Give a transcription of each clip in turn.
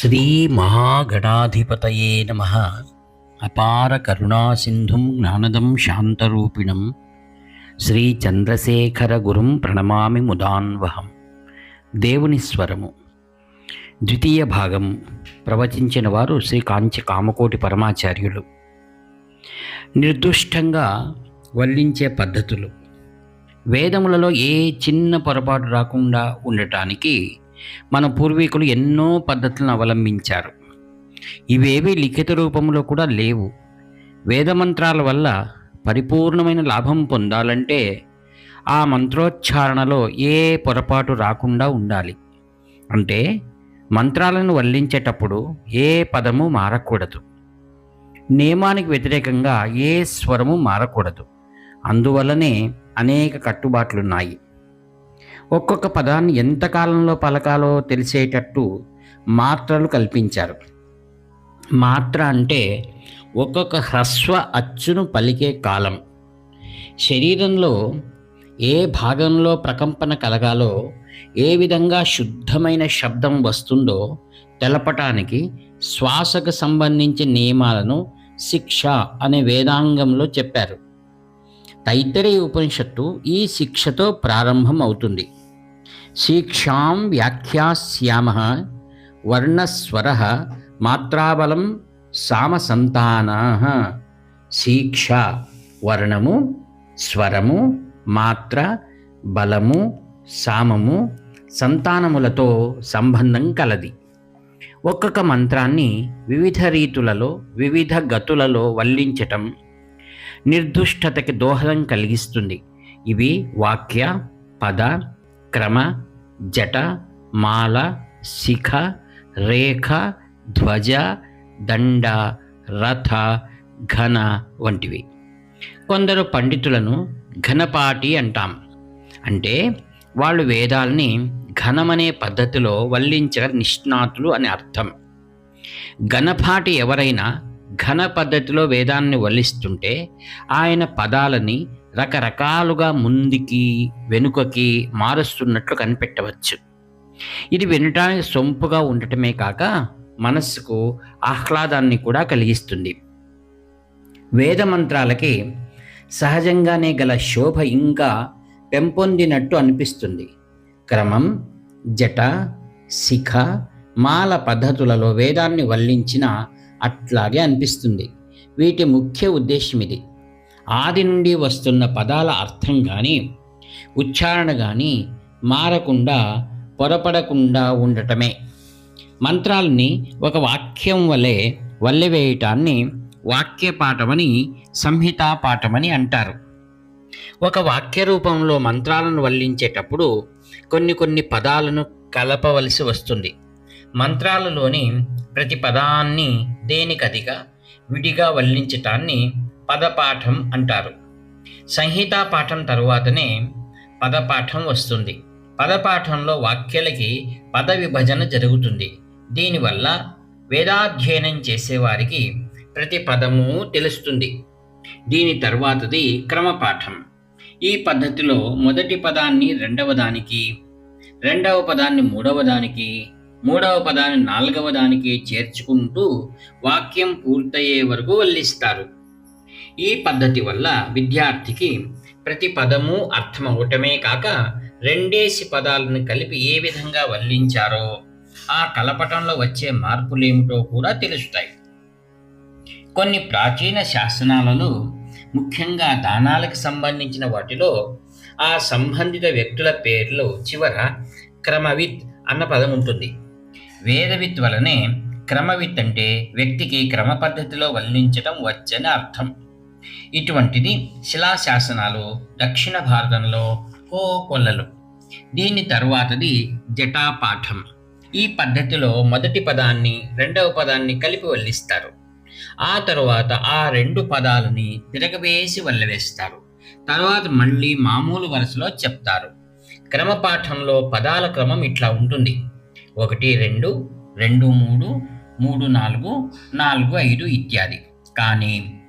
శ్రీ మహాగణాధిపతయే నమ. అపార కరుణాసింధుం జ్ఞానదం శాంతరూపిణం. శ్రీ చంద్రశేఖర గురుం ప్రణమామి ముదాన్వహం. దేవుని స్వరము. ద్వితీయ భాగం. ప్రవచించిన వారు శ్రీ కాంచి కామకోటి పరమాచార్యులు. నిర్దుష్టంగా వల్లించే పద్ధతులు. వేదములలో ఏ చిన్న పొరపాటు రాకుండా ఉండటానికి మన పూర్వీకులు ఎన్నో పద్ధతులను అవలంబించారు. ఇవేవి లిఖిత రూపంలో కూడా లేవు. వేదమంత్రాల వల్ల పరిపూర్ణమైన లాభం పొందాలంటే ఆ మంత్రోచ్చారణలో ఏ పొరపాటు రాకుండా ఉండాలి. అంటే మంత్రాలను వల్లించేటప్పుడు ఏ పదము మారకూడదు. నియమానికి వ్యతిరేకంగా ఏ స్వరము మారకూడదు. అందువల్లనే అనేక కట్టుబాట్లున్నాయి. ఒక్కొక్క పదాన్ని ఎంత కాలంలో పలకాలో తెలిసేటట్టు మాత్రలు కల్పించారు. మాత్ర అంటే ఒక్కొక్క హ్రస్వ అచ్చును పలికే కాలం. శరీరంలో ఏ భాగంలో ప్రకంపన కలగాలో ఏ విధంగా శుద్ధమైన శబ్దం వస్తుందో తెలపటానికి శ్వాసకు సంబంధించిన నియమాలను శిక్ష అనే వేదాంగంలో చెప్పారు. తైత్తరీయ ఉపనిషత్తు ఈ శిక్షతో ప్రారంభం అవుతుంది శిక్షాం వ్యాఖ్యాస్యామ వర్ణస్వర మాత్రాబలం సామసంతాన శిక్ష వర్ణము స్వరము మాత్ర బలము సామము సంతానములతో సంబంధం కలది. ఒక్కొక్క మంత్రాన్ని వివిధ రీతులలో వివిధ గతులలో వల్లించటం నిర్దుష్టతకి దోహదం కలిగిస్తుంది. ఇవి వాక్య పద క్రమ జట మాల శిఖ రేఖ ధ్వజ దండ రథ ఘన వంటివి. కొందరు పండితులను ఘనపాటి అంటాం. అంటే వాళ్ళు వేదాల్ని ఘనమనే పద్ధతిలో వల్లించిన నిష్ణాతులు అని అర్థం. ఘనపాటి ఎవరైనా ఘన పద్ధతిలో వేదాన్ని వల్లిస్తుంటే ఆయన పదాలని రకరకాలుగా ముందుకి వెనుకకి మారుస్తున్నట్లు కనిపెట్టవచ్చు. ఇది వినటానికి సొంపుగా ఉండటమే కాక మనస్సుకు ఆహ్లాదాన్ని కూడా కలిగిస్తుంది. వేద మంత్రాలకి సహజంగానే గల శోభ ఇంకా పెంపొందినట్టు అనిపిస్తుంది. క్రమం జట శిఖ మాల పద్ధతులలో వేదాన్ని వల్లించిన అట్లాగే అనిపిస్తుంది. వీటి ముఖ్య ఉద్దేశం ఇది. ఆది నుండి వస్తున్న పదాల అర్థం కానీ ఉచ్చారణ కానీ మారకుండా పొరపడకుండా ఉండటమే. మంత్రాల్ని ఒక వాక్యం వలె వల్లెవేయటాన్ని వాక్యపాఠమని సంహితా పాఠమని అంటారు. ఒక వాక్య రూపంలో మంత్రాలను వల్లించేటప్పుడు కొన్ని కొన్ని పదాలను కలపవలసి వస్తుంది. మంత్రాలలోని ప్రతి పదాన్ని దేనికదిగా విడిగా వల్లించటాన్ని పదపాఠం అంటారు. సంహితా పాఠం తరువాతనే పదపాఠం వస్తుంది. పదపాఠంలో వాక్యాలకి పద విభజన జరుగుతుంది. దీనివల్ల వేదాధ్యయనం చేసేవారికి ప్రతి పదము తెలుస్తుంది. దీని తర్వాతది క్రమపాఠం. ఈ పద్ధతిలో మొదటి పదాన్ని రెండవ దానికి రెండవ పదాన్ని మూడవ దానికి మూడవ పదాన్ని నాలుగవ దానికి చేర్చుకుంటూ వాక్యం పూర్తయ్యే వరకు వల్లిస్తారు. ఈ పద్ధతి వల్ల విద్యార్థికి ప్రతి పదము అర్థమవటమే కాక రెండేసి పదాలను కలిపి ఏ విధంగా వల్లించారో ఆ కలపటంలో వచ్చే మార్పులేమిటో కూడా తెలుస్తాయి. కొన్ని ప్రాచీన శాసనాలలో ముఖ్యంగా దానాలకు సంబంధించిన వాటిలో ఆ సంబంధిత వ్యక్తుల పేర్లు చివర క్రమవిత్ అన్న పదం ఉంటుంది. వేదవిత్ వలనే క్రమవిత్ అంటే వ్యక్తికి క్రమ పద్ధతిలో వల్లించడం వచ్చని అర్థం. ఇటువంటిది శిలాశాసనాలు దక్షిణ భారతంలో ఓ కొల్లలు దీని తరువాతది జటాపాఠం. ఈ పద్ధతిలో మొదటి పదాన్ని రెండవ పదాన్ని కలిపి వల్లిస్తారు. ఆ తరువాత ఆ రెండు పదాలని తిరగవేసి వల్లవేస్తారు. తర్వాత మళ్ళీ మామూలు వరుసలో చెప్తారు. క్రమపాఠంలో పదాల క్రమం ఇట్లా ఉంటుంది. ఒకటి రెండు రెండు మూడు మూడు నాలుగు నాలుగు ఐదు ఇత్యాది. కానీ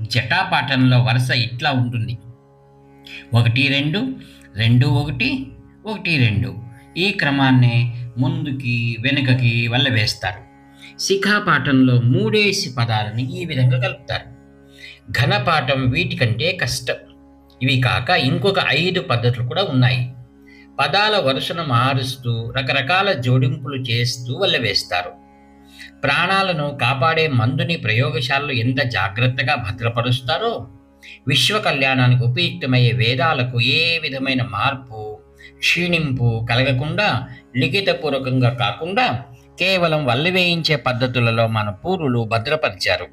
జటాపాఠంలో వరుస ఇట్లా ఉంటుంది. ఒకటి రెండు రెండు ఒకటి ఒకటి రెండు. ఈ క్రమాన్ని ముందుకి వెనుకకి వల్ల వేస్తారు శిఖాపాఠంలో మూడేసి పదాలని ఈ విధంగా కలుపుతారు. ఘనపాఠం వీటికంటే కష్టం. ఇవి కాక ఇంకొక ఐదు పద్ధతులు కూడా ఉన్నాయి. పదాల వరుసను మారుస్తూ రకరకాల జోడింపులు చేస్తూ వల్లవేస్తారు ప్రాణాలను కాపాడే మందుని ప్రయోగశాలలో ఎంత జాగ్రత్తగా భద్రపరుస్తారో విశ్వ కళ్యాణానికి ఉపయుక్తమయ్యే వేదాలకు ఏ విధమైన మార్పు క్షీణింపు కలగకుండా లిఖితపూర్వకంగా కాకుండా కేవలం వల్లివేయించే పద్ధతులలో మన పూర్వులు భద్రపరిచారు.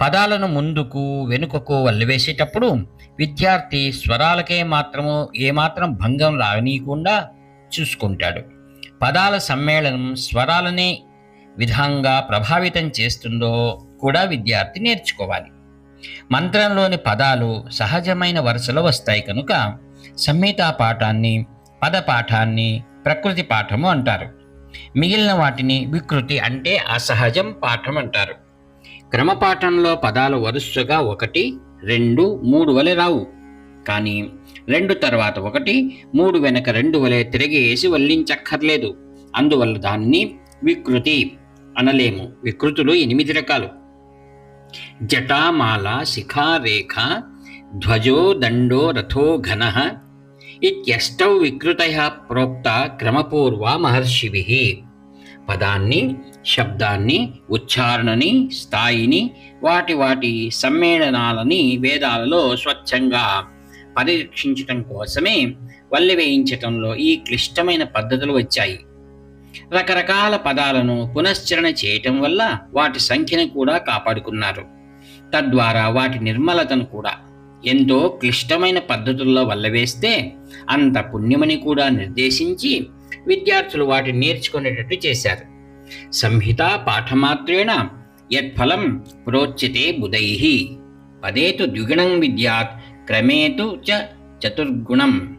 పదాలను ముందుకు వెనుకకు వల్లివేసేటప్పుడు విద్యార్థి స్వరాలకే మాత్రము ఏమాత్రం భంగం రానీయకుండా చూసుకుంటాడు. పదాల సమ్మేళనం స్వరాలనే విధంగా ప్రభావితం చేస్తుందో కూడా విద్యార్థి నేర్చుకోవాలి. మంత్రంలోని పదాలు సహజమైన వరుసలో వస్తాయి కనుక సంహితా పాఠాన్ని పద పాఠాన్ని ప్రకృతి పాఠము అంటారు. మిగిలిన వాటిని వికృతి అంటే అసహజం పాఠం అంటారు. క్రమపాఠంలో పదాలు వరుసగా ఒకటి రెండు మూడు వలె రావు. కానీ రెండు తర్వాత ఒకటి మూడు వెనక రెండు వలె తిరిగి వేసి వల్లించక్కర్లేదు. అందువల్ల దానిని వికృతి. అనలేము. వికృతులు ఎనిమిది రకాలు. జటామాల శిఖారేఖ ధ్వజో దండో రథో ఘన ఇత్యష్టౌ వికృతయ ప్రోక్త క్రమపూర్వ మహర్షివి పదాన్ని శబ్దాన్ని ఉచ్చారణని స్థాయిని వాటి వాటి సమ్మేళనాలని వేదాలలో స్వచ్ఛంగా పరిరక్షించటం కోసమే వల్లి వేయించటంలో ఈ క్లిష్టమైన పద్ధతులు వచ్చాయి. రకరకాల పదాలను పునశ్చరణ చేయటం వల్ల వాటి సంఖ్యను కూడా కాపాడుకున్నారు. తద్వారా వాటి నిర్మలతను కూడా ఎంతో క్లిష్టమైన పద్ధతుల్లో వల్లవేస్తే అంత పుణ్యమని కూడా నిర్దేశించి విద్యార్థులు వాటిని నేర్చుకునేటట్టు చేశారు. సంహిత పాఠమాత్రేణ యత్ఫలం ప్రోచ్యతే బుధై పదేతు ద్విగుణం విద్యాత్ క్రమేతు చ చతుర్గుణం.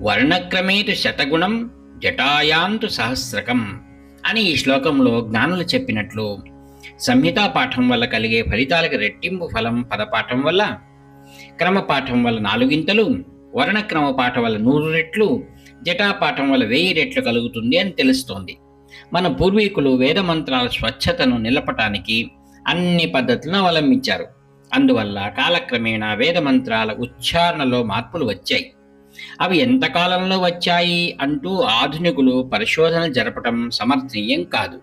వర్ణక్రమేతు శతగుణం జటాయాంతు సహస్రకం అని ఈ శ్లోకంలో జ్ఞానులు చెప్పినట్లు సంహితా పాఠం వల్ల కలిగే ఫలితాలకు రెట్టింపు ఫలం పదపాఠం వల్ల క్రమపాఠం వల్ల నాలుగింతలు వర్ణక్రమ పాఠం వల్ల నూరు రెట్లు జటాపాఠం వల్ల వెయ్యి రెట్లు కలుగుతుంది అని తెలుస్తోంది. మన పూర్వీకులు వేదమంత్రాల స్వచ్ఛతను నిలపటానికి అన్ని పద్ధతులను అవలంబించారు. అందువల్ల కాలక్రమేణా వేదమంత్రాల ఉచ్చారణలో మార్పులు వచ్చాయి. అవి ఎంత కాలంలో వచ్చాయి అంటూ ఆధునికులు పరిశోధన జరపటం సమర్థనీయం కాదు.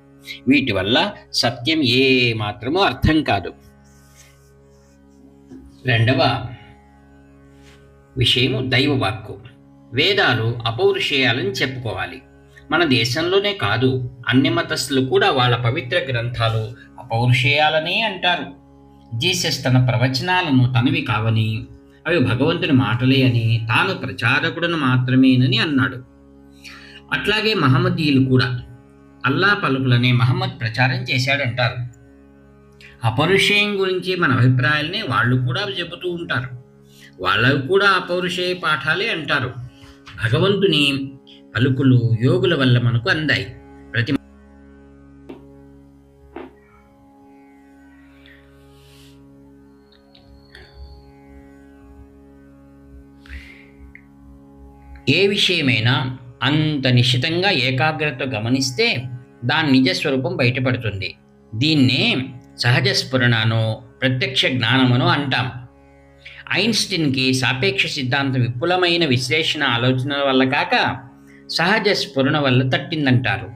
వీటి వల్ల సత్యం ఏ మాత్రమూ అర్థం కాదు. రెండవ విషయము దైవవాక్కు. వేదాలు అపౌరుషేయాలని చెప్పుకోవాలి. మన దేశంలోనే కాదు అన్ని మతస్థులు కూడా వాళ్ళ పవిత్ర గ్రంథాలు అపౌరుషేయాలనే అంటారు. జీసస్ తన ప్రవచనాలను తనవి కావని అవి భగవంతుని మాటలే అని తాను ప్రచారకుడును మాత్రమేనని అన్నాడు. అట్లాగే మహమ్మదీయులు కూడా అల్లా పలుకులనే మహమ్మద్ ప్రచారం చేశాడంటారు. అపౌరుషేయం గురించి మన అభిప్రాయాలనే వాళ్ళు కూడా చెబుతూ ఉంటారు. వాళ్ళవి కూడా అపౌరుషేయ పాఠాలే అంటారు. భగవంతుని పలుకులు యోగుల వల్ల మనకు అందాయి. ఏ విషయమైనా అంత నిశ్చితంగా ఏకాగ్రత గమనిస్తే దాని నిజస్వరూపం బయటపడుతుంది. దీన్నే సహజ స్ఫురణను ప్రత్యక్ష జ్ఞానమును అంటాం. ఐన్స్టీన్కి సాపేక్ష సిద్ధాంతం విపులమైన విశ్లేషణ ఆలోచనల వల్ల కాక సహజ స్ఫురణ వల్ల తట్టిందంటారు.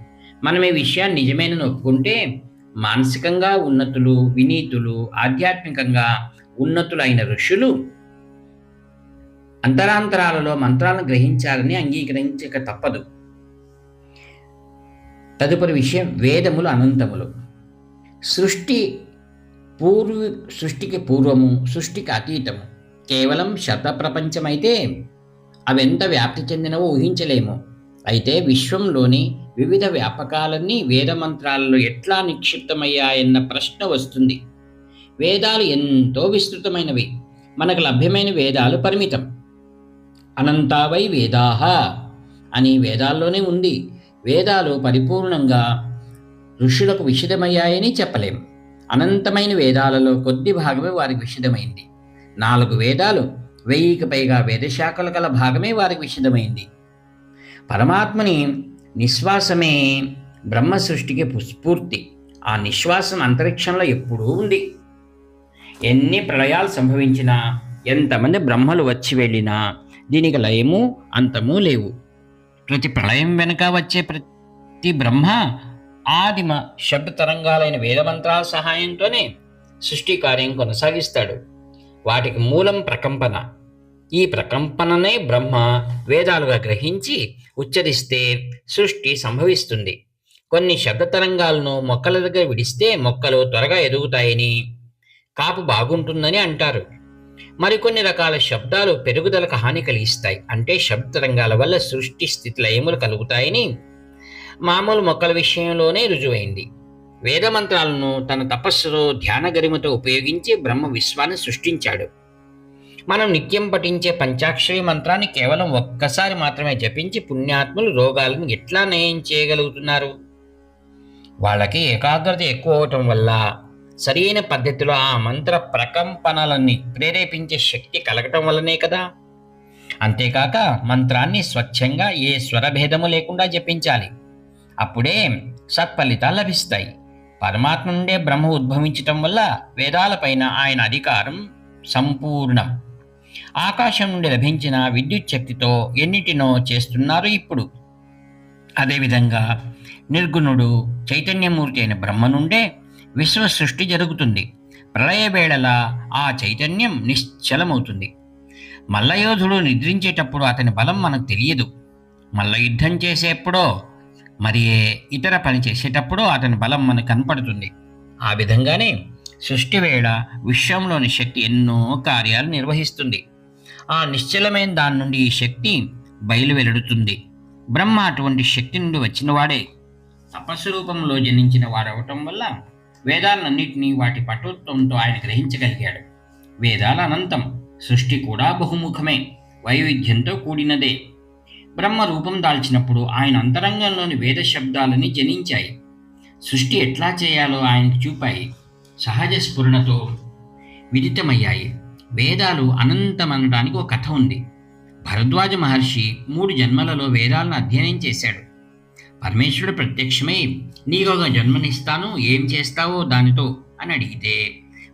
మనం ఈ విషయాన్ని నిజమేనని ఒప్పుకుంటే మానసికంగా ఉన్నతులు వినీతులు ఆధ్యాత్మికంగా ఉన్నతులైన ఋషులు అంతరాంతరాలలో మంత్రాలను గ్రహించాలని అంగీకరించక తప్పదు. తదుపరి విషయం వేదములు అనంతములు. సృష్టి పూర్వ సృష్టికి పూర్వము సృష్టికి అతీతము. కేవలం శబ్ద ప్రపంచమైతే అవెంత వ్యాప్తి చెందినవో ఊహించలేము. అయితే విశ్వంలోని వివిధ వ్యాపకాలన్నీ వేద మంత్రాలలో ఎట్లా నిక్షిప్తమయ్యాయన్న ప్రశ్న వస్తుంది. వేదాలు ఎంతో విస్తృతమైనవి. మనకు లభ్యమైన వేదాలు పరిమితం. అనంతావై వేదాహ అని వేదాల్లోనే ఉంది. వేదాలు పరిపూర్ణంగా ఋషులకు విషిదమయ్యాయని చెప్పలేం. అనంతమైన వేదాలలో కొద్ది భాగమే వారికి విషిదమైంది నాలుగు వేదాలు వెయ్యికి పైగా వేదశాఖలు గల భాగమే వారికి విషిదమైంది పరమాత్మని నిశ్వాసమే బ్రహ్మ సృష్టికి స్ఫూర్తి. ఆ నిశ్వాసం అంతరిక్షంలో ఎప్పుడూ ఉంది. ఎన్ని ప్రళయాలు సంభవించినా ఎంతమంది బ్రహ్మలు వచ్చి వెళ్ళినా దీనికి లయము అంతము లేవు. ప్రతి ప్రళయం వెనుక వచ్చే ప్రతి బ్రహ్మ ఆదిమ శబ్ద తరంగాలైన వేదమంత్రాల సహాయంతోనే సృష్టి కార్యం కొనసాగిస్తాడు. వాటికి మూలం ప్రకంపన. ఈ ప్రకంపననే బ్రహ్మ వేదాలుగా గ్రహించి ఉచ్చరిస్తే సృష్టి సంభవిస్తుంది. కొన్ని శబ్ద తరంగాలను మొక్కల దగ్గర విడిస్తే మొక్కలు త్వరగా ఎదుగుతాయని కాపు బాగుంటుందని అంటారు. మరికొన్ని రకాల శబ్దాలు పెరుగుదలకు హాని కలిగిస్తాయి. అంటే శబ్ద రంగాల వల్ల సృష్టి స్థితి లయములు కలుగుతాయని మామూలు మొక్కల విషయంలోనే రుజువైంది. వేద మంత్రాలను తన తపస్సులో ధ్యాన గరిమతో ఉపయోగించి బ్రహ్మ విశ్వాన్ని సృష్టించాడు. మనం నిత్యం పఠించే పంచాక్షరి మంత్రాన్ని కేవలం ఒక్కసారి మాత్రమే జపించి పుణ్యాత్ములు రోగాలను ఎట్లా నయం చేయగలుగుతున్నారు? వాళ్ళకి ఏకాగ్రత ఎక్కువ అవటం వల్ల సరైన పద్ధతిలో ఆ మంత్ర ప్రకంపనలన్నీ ప్రేరేపించే శక్తి కలగటం వల్లనే కదా. అంతేకాక మంత్రాన్ని స్వచ్ఛంగా ఏ స్వరభేదము లేకుండా జపించాలి. అప్పుడే సత్ఫలితాలు లభిస్తాయి. పరమాత్మ నుండే బ్రహ్మ ఉద్భవించటం వల్ల వేదాలపైన ఆయన అధికారం సంపూర్ణం. ఆకాశం నుండి లభించిన విద్యుత్ శక్తితో ఎన్నిటినో చేస్తున్నారు ఇప్పుడు. అదేవిధంగా నిర్గుణుడు చైతన్యమూర్తి అయిన బ్రహ్మ నుండే విశ్వ సృష్టి జరుగుతుంది ప్రళయవేడల ఆ చైతన్యం నిశ్చలమవుతుంది. మల్లయోధుడు నిద్రించేటప్పుడు అతని బలం మనకు తెలియదు. మల్ల యుద్ధం చేసేప్పుడో మరి ఇతర పని చేసేటప్పుడు అతని బలం మనకు కనపడుతుంది. ఆ విధంగానే సృష్టి వేళ విశ్వంలోని శక్తి ఎన్నో కార్యాలు నిర్వహిస్తుంది. ఆ నిశ్చలమైన దాని నుండి ఈ శక్తి బయలు వెలుడుతుంది బ్రహ్మ అటువంటి శక్తి నుండి వచ్చినవాడే. తపస్సు రూపంలో జనించిన వాడవటం వల్ల వేదాలన్నింటినీ వాటి పటుత్వంతో ఆయన గ్రహించగలిగాడు. వేదాల అనంతం సృష్టి కూడా బహుముఖమే వైవిధ్యంతో కూడినదే. బ్రహ్మ రూపం దాల్చినప్పుడు ఆయన అంతరంగంలోని వేద శబ్దాలని జనించాయి. సృష్టి ఎట్లా చేయాలో ఆయనకు చూపాయి. సహజ స్ఫురణతో విదితమయ్యాయి. వేదాలు అనంతమనడానికి ఒక కథ ఉంది. భరద్వాజ మహర్షి మూడు జన్మలలో వేదాలను అధ్యయనం చేశాడు. పరమేశ్వరుడు ప్రత్యక్షమై ఒక జన్మనిస్తాను ఏం చేస్తావో దానితో అని అడిగితే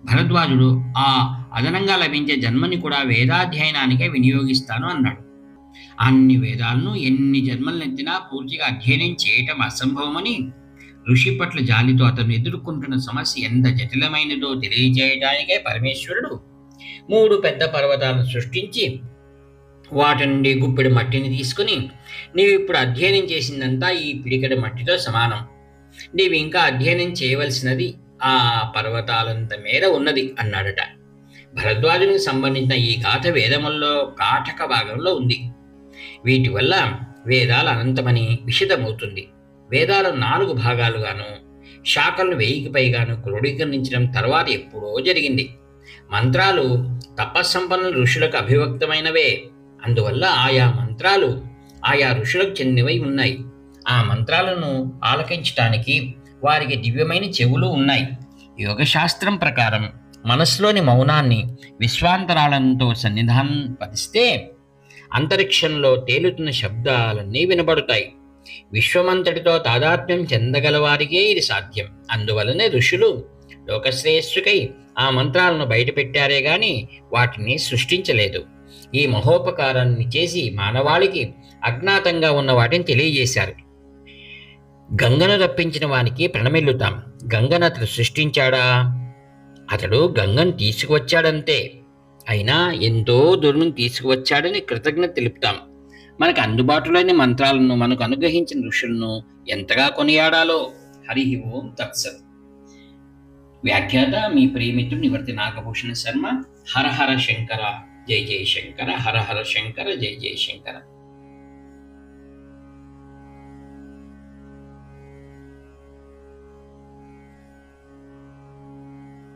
భరద్వాజుడు ఆ అదనంగా లభించే జన్మని కూడా వేదాధ్యయనానికే వినియోగిస్తాను అన్నాడు. అన్ని వేదాలను ఎన్ని జన్మలనెత్తినా పూర్తిగా అధ్యయనం చేయటం అసంభవమని ఋషి పట్ల జాలితో అతను ఎదుర్కొంటున్న సమస్య ఎంత జటిలమైనదో తెలియజేయడానికే పరమేశ్వరుడు మూడు పెద్ద పర్వతాలను సృష్టించి వాటి నుండి గుప్పెడు మట్టిని తీసుకుని నీవు ఇప్పుడు అధ్యయనం చేసిందంతా ఈ పిడికెడు మట్టితో సమానం. నీవు ఇంకా అధ్యయనం చేయవలసినది ఆ పర్వతాలంత మేర ఉన్నది అన్నాడట. భరద్వాజునికి సంబంధించిన ఈ గాథ వేదముల్లో కాటక భాగంలో ఉంది. వీటి వల్ల వేదాలు అనంతమని విషితమవుతుంది వేదాలు నాలుగు భాగాలుగాను శాఖలను వెయ్యికి పైగాను క్రోడీకరించడం తర్వాత ఎప్పుడో జరిగింది. మంత్రాలు తపస్సంపన్న ఋషులకు అభివ్యక్తమైనవే. అందువల్ల ఆయా మంత్రాలు ఆయా ఋషులకు చెందినవై ఉన్నాయి. ఆ మంత్రాలను ఆలకించటానికి వారికి దివ్యమైన చెవులు ఉన్నాయి. యోగశాస్త్రం ప్రకారం మనస్సులోని మౌనాన్ని విశ్వాంతరాలంతో సన్నిధానం పదిస్తే అంతరిక్షంలో తేలుతున్న శబ్దాలన్నీ వినబడతాయి. విశ్వమంతటితో తాదాత్మ్యం చెందగలవారికే ఇది సాధ్యం. అందువలనే ఋషులు లోకశ్రేయస్సుకై ఆ మంత్రాలను బయటపెట్టారే గాని వాటిని సృష్టించలేదు. ఈ మహోపకారాన్ని చేసి మానవాళికి అజ్ఞాతంగా ఉన్న వాటిని తెలియజేశారు. గంగను రప్పించిన వానికి ప్రణమిల్లుతాం. గంగను అతడు సృష్టించాడా? అతడు గంగను తీసుకువచ్చాడంతే. అయినా ఎంతో దూరం తీసుకువచ్చాడని కృతజ్ఞత తెలుపుతాం. మనకు అందుబాటులోని మంత్రాలను మనకు అనుగ్రహించిన ఋషులను ఎంతగా కొనియాడాలో? హరి ఓం తత్సత్. వ్యాఖ్యాత మీ ప్రియమిత్రుడు నివర్తి నాగభూషణ శర్మ. హర హర శంకర. జై జయ శంకర హర హర శంకర జై జయ శంకర.